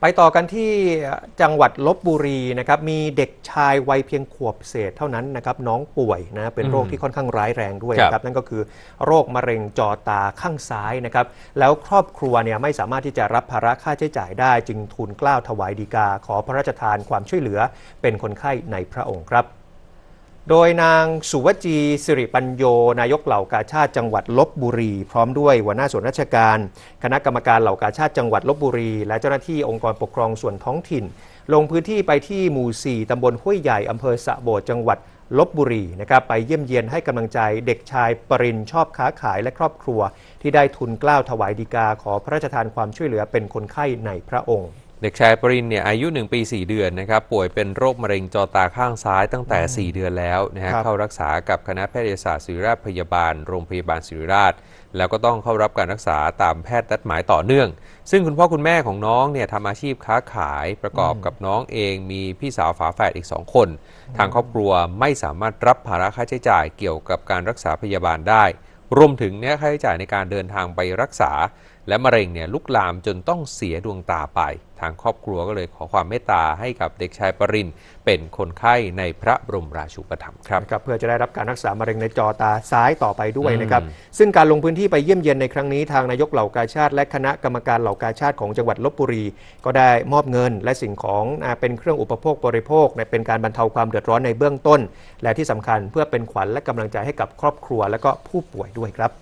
ไปต่อกันที่จังหวัดลบบุรีนะครับมีเด็กชายวัยเพียงขวบเศษเท่านั้นนะครับน้องป่วยนะเป็นโรคที่ค่อนข้างร้ายแรงด้วยครับนะครับนั่นก็คือโรคมะเร็งจอตาข้างซ้ายนะครับแล้วครอบครัวเนี่ยไม่สามารถที่จะรับภาระค่าใช้จ่ายได้ จึงทูลเกล้าถวายดีกา ขอพระราชทานความช่วยเหลือเป็นคนไข้ในพระองค์ครับ โดยนางสุวจีสิริปัญโย นายกเหล่ากาชาติจังหวัดลบบุรี พร้อมด้วยหัวหน้าส่วนราชการ คณะกรรมการเหล่ากาชาติจังหวัดลบบุรี และเจ้าหน้าที่องค์กรปกครองส่วนท้องถิ่น ลงพื้นที่ไปที่หมู่ 4 ตำบลห้วยใหญ่อำเภอสะโบดจังหวัดลบบุรีนะครับไปเยี่ยมเยียนให้กำลังใจเด็กชายปรินชอบค้าขายและครอบครัว ที่ได้ทุนกล้าวถวายดีกาขอพระราชทานความช่วยเหลือเป็นคนไข้ในพระองค์ เด็กชายปรินเนี่ยอายุ 1 ปี 4 เดือนนะครับป่วยเป็นโรคมะเร็งจอตาข้างซ้ายตั้งแต่ 4 เดือนแล้วนะฮะครับเข้ารักษากับคณะแพทยศาสตร์ศิริราชพยาบาลโรงพยาบาลศิริราช แล้วก็ต้องเข้ารับการรักษาตามแพทย์นัดหมายต่อเนื่อง ซึ่งคุณพ่อคุณแม่ของน้องเนี่ยทำอาชีพค้าขายประกอบกับน้องเอง มีพี่สาวฝาแฝดอีก 2 คน ทางครอบครัวไม่สามารถรับภาระค่าใช้จ่ายเกี่ยวกับการรักษาพยาบาลได้ รวมถึงเนี่ยค่าใช้จ่ายในการเดินทางไปรักษา และมะเร็งเนี่ยลุกลามจนต้องเสียดวงตาไป ทางครอบครัวก็เลยขอความเมตตาให้กับเด็กชายปรินเป็นคนไข้ในพระบรมราชูปถัมภ์ครับนะครับเพื่อจะได้รับการรักษามะเร็งในจอตาซ้ายต่อไปด้วยนะครับอืมซึ่งการลงพื้นที่ไปเยี่ยมเยียนในครั้งนี้ทางนายกเหล่ากาชาติ และคณะกรรมการเหล่ากาชาติของจังหวัดลบบุรี ก็ได้มอบเงินและสิ่งของอ่าเป็นเครื่องอุปโภคบริโภคในเป็นการบรรเทาความเดือดร้อนในเบื้องต้น และที่สำคัญเพื่อเป็นขวัญและกำลังใจให้กับครอบครัวและก็ผู้ป่วยด้วยครับ